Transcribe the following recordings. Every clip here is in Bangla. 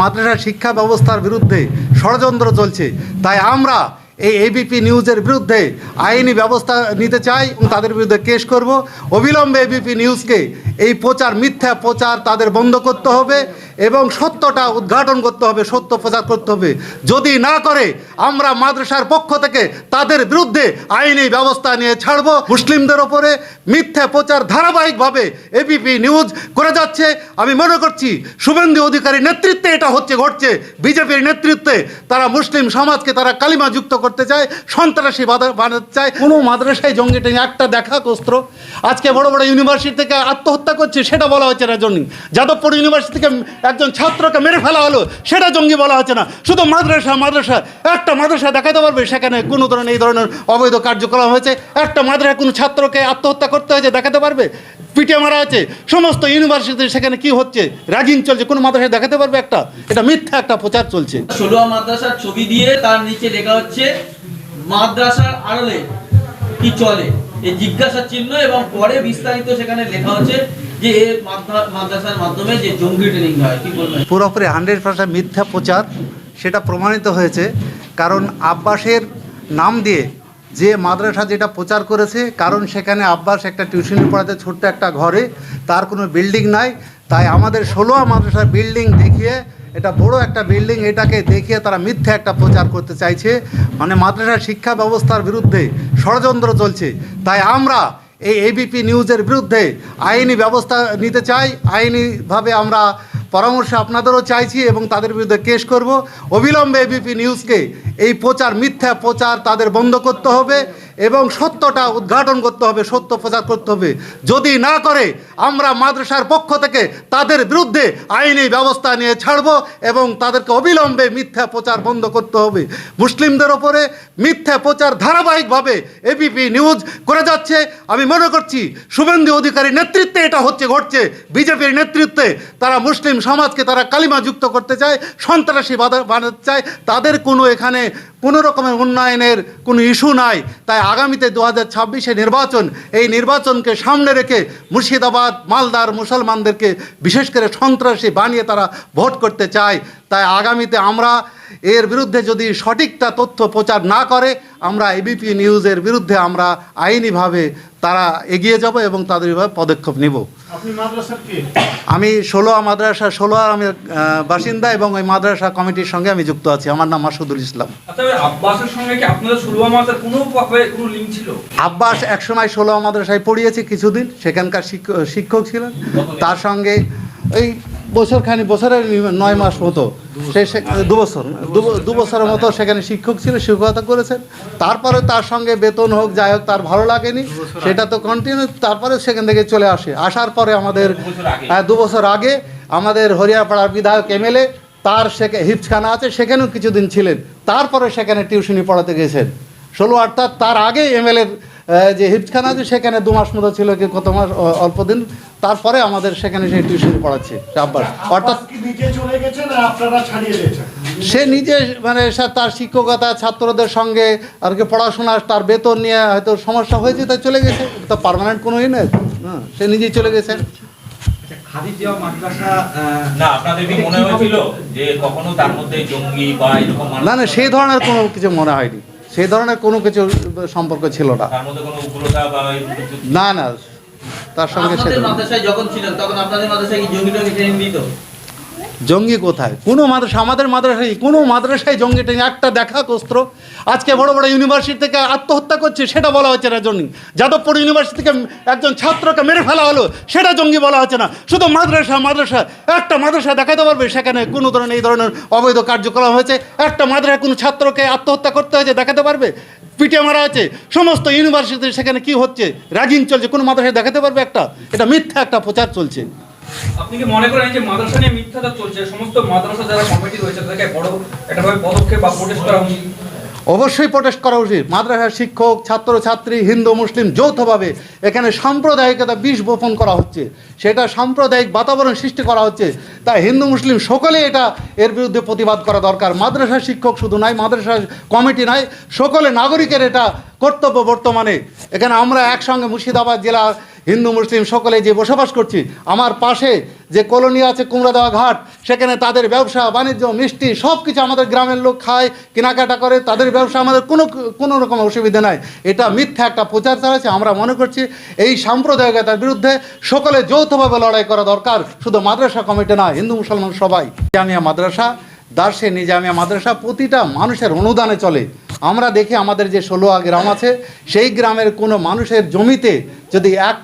মাদ্রাসা শিক্ষা ব্যবস্থার বিরুদ্ধে ষড়যন্ত্র চলছে। তাই আমরা এই এবিপি নিউজের বিরুদ্ধে আইনি ব্যবস্থা নিতে চাই এবং তাদের বিরুদ্ধে কেস করব। অবিলম্বে এবিপি নিউজকে এই প্রচার, মিথ্যা প্রচার তাদের বন্ধ করতে হবে। এবং সত্যটা উদ্ঘাটন করতে হবে, সত্য প্রচার করতে হবে। যদি না করে, আমরা মাদ্রাসার পক্ষ থেকে তাদের বিরুদ্ধে আইনি ব্যবস্থা নিয়ে ছাড়ব। মুসলিমদের ওপরে মিথ্যা প্রচার ধারাবাহিকভাবে এবিপি নিউজ করে যাচ্ছে। আমি মনে করছি শুভেন্দু অধিকারী নেতৃত্বে এটা হচ্ছে, ঘটছে। বিজেপির নেতৃত্বে তারা মুসলিম সমাজকে তারা কালিমা যুক্ত করতে চায়, সন্ত্রাসী বানাতে চায়। কোনো মাদ্রাসায় জঙ্গি টেঙ্গি একটা দেখা অস্ত্র। আজকে বড় বড় ইউনিভার্সিটি থেকে আত্মহত্যা করছে, সেটা বলা হচ্ছে রাজনী যাদবপুর ইউনিভার্সিটি থেকে একজন ছাত্রকে মেরে ফেলা হলো, সেটা জঙ্গি বলা হচ্ছে না। শুধু মাদ্রাসা মাদ্রাসা, একটা মাদ্রাসা দেখাতে পারবে, সেখানে কোনো ধরনের, এই ধরনের অবৈধ কার্যক্রম হয়েছে। একটা মাদ্রাসা কোনো ছাত্রকে আত্মহত্যা করতে হয়েছে, দেখাতে পারবে? পিটিয়ে মারা আছে। সমস্ত ইউনিভার্সিটি সেখানে কি হচ্ছে? র্যাগিং চলছে, কোনো মাদ্রাসায় দেখাতে পারবে একটা? এটা মিথ্যা একটা প্রচার চলছে। ষোলোয়া মাদ্রাসার ছবি দিয়ে তার নিচে লেখা হচ্ছে, মাদ্রাসার আড়লে কি চলে? এই জিজ্ঞাসা চিহ্ন এবং পরে বিস্তারিত সেখানে লেখা হচ্ছে যে মাদ্রাসার মাধ্যমে যে জঙ্গি ট্রেনিং হয়, কি বলবেন? পুরোপুরি হান্ড্রেড পার্সেন্ট মিথ্যা প্রচার, সেটা প্রমাণিত হয়েছে। কারণ আব্বাসের নাম দিয়ে যে মাদ্রাসা যেটা প্রচার করেছে, কারণ সেখানে আব্বাস একটা টিউশনি পড়াতে ছোট্ট একটা ঘরে, তার কোনো বিল্ডিং নাই। তাই আমাদের ষোলোয়া মাদ্রাসার বিল্ডিং দেখিয়ে, এটা বড় একটা বিল্ডিং এটাকে দেখিয়ে তারা মিথ্যা একটা প্রচার করতে চাইছে। মানে মাদ্রাসা শিক্ষা ব্যবস্থার বিরুদ্ধে ষড়যন্ত্র চলছে। তাই আমরা এই এবিপি নিউজের বিরুদ্ধে আইনি ব্যবস্থা নিতে চাই। আইনিভাবে আমরা পরামর্শ আপনাদেরও চাইছি এবং তাদের বিরুদ্ধে কেস করব। অবিলম্বে এবিপি নিউজকে এই প্রচার, মিথ্যা প্রচার তাদের বন্ধ করতে হবে। এবং সত্যটা উদ্ঘাটন করতে হবে, সত্য প্রচার করতে হবে। যদি না করে, আমরা মাদ্রাসার পক্ষ থেকে তাদের বিরুদ্ধে আইনি ব্যবস্থা নিয়ে ছাড়ব এবং তাদেরকে অবিলম্বে মিথ্যা প্রচার বন্ধ করতে হবে। মুসলিমদের ওপরে মিথ্যা প্রচার ধারাবাহিকভাবে এবিপি নিউজ করে যাচ্ছে। আমি মনে করছি শুভেন্দু অধিকারী নেতৃত্বে এটা হচ্ছে, ঘটছে। বিজেপির নেতৃত্বে তারা মুসলিম সমাজকে তারা কালিমা যুক্ত করতে চায়, সন্ত্রাসী বানাতে চায়। তাদের কোনো এখানে কোনো রকমের উন্নয়নের কোনো ইস্যু নাই। তাই আগামীতে দু হাজার ছাব্বিশে নির্বাচন, এই নির্বাচনকে সামনে রেখে মুর্শিদাবাদ, মালদার মুসলমানদেরকে বিশেষ করে সন্ত্রাসী বানিয়ে তারা ভোট করতে চায়। তাই আগামীতে আমরা এর বিরুদ্ধে যদি সঠিকটা তথ্য প্রচার না করে আমরা এবিপি নিউজের বিরুদ্ধে আমরা আইনিভাবে তারা এগিয়ে যাব এবং তাদের পদক্ষেপ নিব। আমি ষোলোয়া মাদ্রাসা ষোলোয়ার আমি বাসিন্দা এবং ওই মাদ্রাসা কমিটির সঙ্গে আমি যুক্ত আছি। আমার নাম মাসুদুল ইসলাম। আচ্ছা আব্বাস একসময় ষোলোয়া মাদ্রাসায় পড়িয়েছি কিছুদিন সেখানকার শিক্ষক শিক্ষক ছিলেন। তার সঙ্গে ওই বছর খানি বছরের নয় মাস মতো। সে সে- দু বছর। দু- দু বছরের মতো সেখানে শিক্ষক ছিল শিক্ষকতা করেছেন। তারপরে তার সঙ্গে বেতন হোক যাই হোক তার ভালো লাগেনি। সেটা তো কন্টিনিউ তারপরে সেখান থেকে চলে আসে। আসার পরে আমাদের হ্যাঁ, দু আগে আমাদের হরিয়াপাড়ার বিধায়ক এমএলএ তার সেখানে হিপসখানা আছে সেখানেও কিছুদিন ছিলেন। তারপরে সেখানে টিউশনি পড়াতে গেছেন। ষোলো অর্থাৎ তার আগে এমএলএর যে হিপসখানা আছে সেখানে দু মাস মতো ছিল কি কত মাস অল্প দিন তারপরে আমাদের সেখানে সেই টিউশন পড়াচ্ছে আব্বাস অর্থাৎ আব্বাস কি নিজে চলে গেছেন আর আপনারা ছাড়িয়ে দিয়েছেন? সে নিজে মানে সে তার শিক্ষকতা ছাত্রদের সঙ্গে আর কি পড়াশোনা তার বেতন নিয়ে হয়তো সমস্যা হয়েছে তাই চলে গেছে। তো পার্মানেন্ট কোনো ই নেই? হ্যাঁ সে নিজেই চলে গেছে। খাদি দেওয়া মাদ্রাসা আহ, না আপনাদের কি মনে হয়েছিল যে কখনো তার মধ্যে জঙ্গি বা এরকম মানুষ- না না সেই ধরনের কোনো কিছু মনে হয়নি। সেই ধরনের কোনো কিছু সম্পর্ক ছিল না। তার মধ্যে কোনো উগ্রতা বা এরকম কিছু না না তার সঙ্গে যখন ছিলেন তখন আপনাদের মাদ্রাসায় কি জঙ্গি টঙ্গি ট্রেনিং দিত? জঙ্গি কোথায়? কোনো মাদ্রাসা, আমাদের মাদ্রাসায়, কোনো মাদ্রাসায় জঙ্গি টেঙ্গি একটা দেখা কস্ত্র আজকে বড় বড় ইউনিভার্সিটি থেকে আত্মহত্যা করছে, সেটা বলা হচ্ছে না জঙ্গি। যাদবপুর ইউনিভার্সিটি থেকে একজন ছাত্রকে মেরে ফেলা হলো, সেটা জঙ্গি বলা হচ্ছে না। শুধু মাদ্রাসা মাদ্রাসা, একটা মাদ্রাসা দেখাতে পারবে, সেখানে কোনো ধরনের, এই ধরনের অবৈধ কার্যক্রম হয়েছে। একটা মাদ্রাসা কোনো ছাত্রকে আত্মহত্যা করতে হয়েছে, দেখাতে পারবে? পিটিয়ে মারা আছে সমস্ত ইউনিভার্সিটি সেখানে কি হচ্ছে? র্যাগিং চলছে, কোনো মাদ্রাসায় দেখাতে পারবে একটা? এটা মিথ্যা একটা প্রচার চলছে। আপনি কি মনে করেন যে মাদ্রাসা নিয়ে মিথ্যাচার চলছে? সমস্ত মাদ্রাসা যারা কমিটি রয়েছে, তাদেরকে বড় একটা ভাবে পদক্ষেপ বা প্রোটেস্ট করা উচিত? অবশ্যই প্রোটেস্ট করা উচিত। মাদ্রাসার শিক্ষক, ছাত্র, ছাত্রী, হিন্দু, মুসলিম যৌথভাবে এখানে সাম্প্রদায়িকতা বিষ বপন করা হচ্ছে। সেটা সাম্প্রদায়িক বাতাবরণ সৃষ্টি করা হচ্ছে। তাই হিন্দু, মুসলিম সকলে এটা এর বিরুদ্ধে প্রতিবাদ করা দরকার। মাদ্রাসার শিক্ষক শুধু নয় মাদ্রাসা কমিটি নয়, সকলে নাগরিকের এটা কর্তব্য বর্তমানে। এখানে আমরা একসঙ্গে মুর্শিদাবাদ জেলা হিন্দু, মুসলিম সকলে যে বসবাস করছি, আমার পাশে যে কলোনি আছে কুমড়াদেওয়া ঘাট, সেখানে তাদের ব্যবসা, বাণিজ্য, মিষ্টি সব কিছু আমাদের গ্রামের লোক খায়, কেনাকাটা করে, তাদের ব্যবসা আমাদের কোনো কোনো রকম অসুবিধা নাই। এটা মিথ্যা একটা প্রচার চালাচ্ছে, আমরা মনে করছি এই সাম্প্রদায়িকতার বিরুদ্ধে সকলে যৌথভাবে লড়াই করা দরকার, শুধু মাদ্রাসা কমিটি না, হিন্দু, মুসলমান সবাই। জামিয়া মাদ্রাসা দার্শে নিজামিয়া মাদ্রাসা প্রতিটা মানুষের অনুদানে চলে। আমরা দেখি আমাদের যে ষোলোয়া গ্রাম আছে, সেই গ্রামের কোনো মানুষের জমিতে যদি এক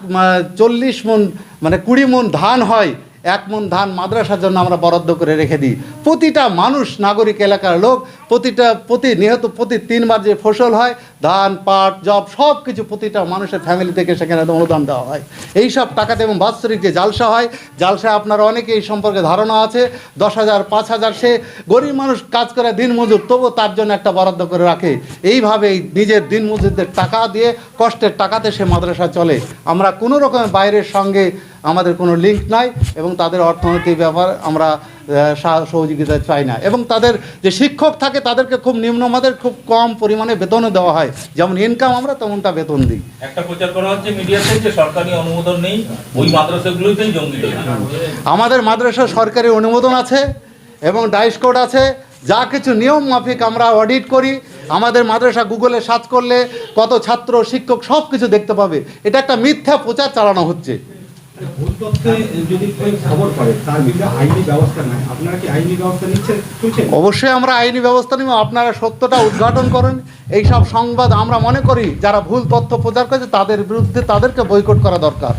চল্লিশ মন মানে কুড়ি মন ধান হয়, এক মন ধান মাদ্রাসার জন্য আমরা বরাদ্দ করে রেখে দিই। প্রতিটা মানুষ, নাগরিক, এলাকার লোক প্রতিটা প্রতি, নিহত প্রতি তিনবার যে ফসল হয়, ধান, পাট জব সব কিছু প্রতিটা মানুষের ফ্যামিলি থেকে সেখানে অনুদান দেওয়া হয়। এই সব টাকাতে এবং বাৎসরিক যে জালসা হয় জালসা আপনারা অনেকে এই সম্পর্কে ধারণা আছে। দশ হাজার, পাঁচ হাজার, সে গরিব মানুষ কাজ করে দিন মজুর তবু তার জন্য একটা বরাদ্দ করে রাখে। এইভাবেই নিজের দিন মজুরদের টাকা দিয়ে কষ্টের টাকাতে সে মাদ্রাসা চলে। আমরা কোনো রকমের বাইরের সঙ্গে আমাদের কোনো লিঙ্ক নাই এবং তাদের অর্থনৈতিক ব্যাপার আমরা সহযোগিতা চাই না। এবং তাদের যে শিক্ষক থাকে তাদেরকে খুব নিম্নমাদের খুব কম পরিমাণে বেতনও দেওয়া হয়। যেমন ইনকাম আমরা তেমনটা বেতন দিই। একটা প্রচার করা হচ্ছে মিডিয়াতে যে সরকারি অনুমোদন নেই ওই মাদ্রাসাগুলোতেই জঙ্গি আমাদের মাদ্রাসা সরকারি অনুমোদন আছে এবং ডাইস কোড আছে। যা কিছু নিয়ম মাফিক আমরা অডিট করি। আমাদের মাদ্রাসা গুগলে সার্চ করলে কত ছাত্র শিক্ষক সব কিছু দেখতে পাবে। এটা একটা মিথ্যা প্রচার চালানো হচ্ছে। অবশ্যই আমরা আইনি ব্যবস্থা নিব, আপনারা সত্যটা উদ্ঘাটন করেন। এইসব সংবাদ আমরা মনে করি, যারা ভুল তথ্য প্রচার করেছে, তাদের বিরুদ্ধে তাদেরকে বয়কট করা দরকার।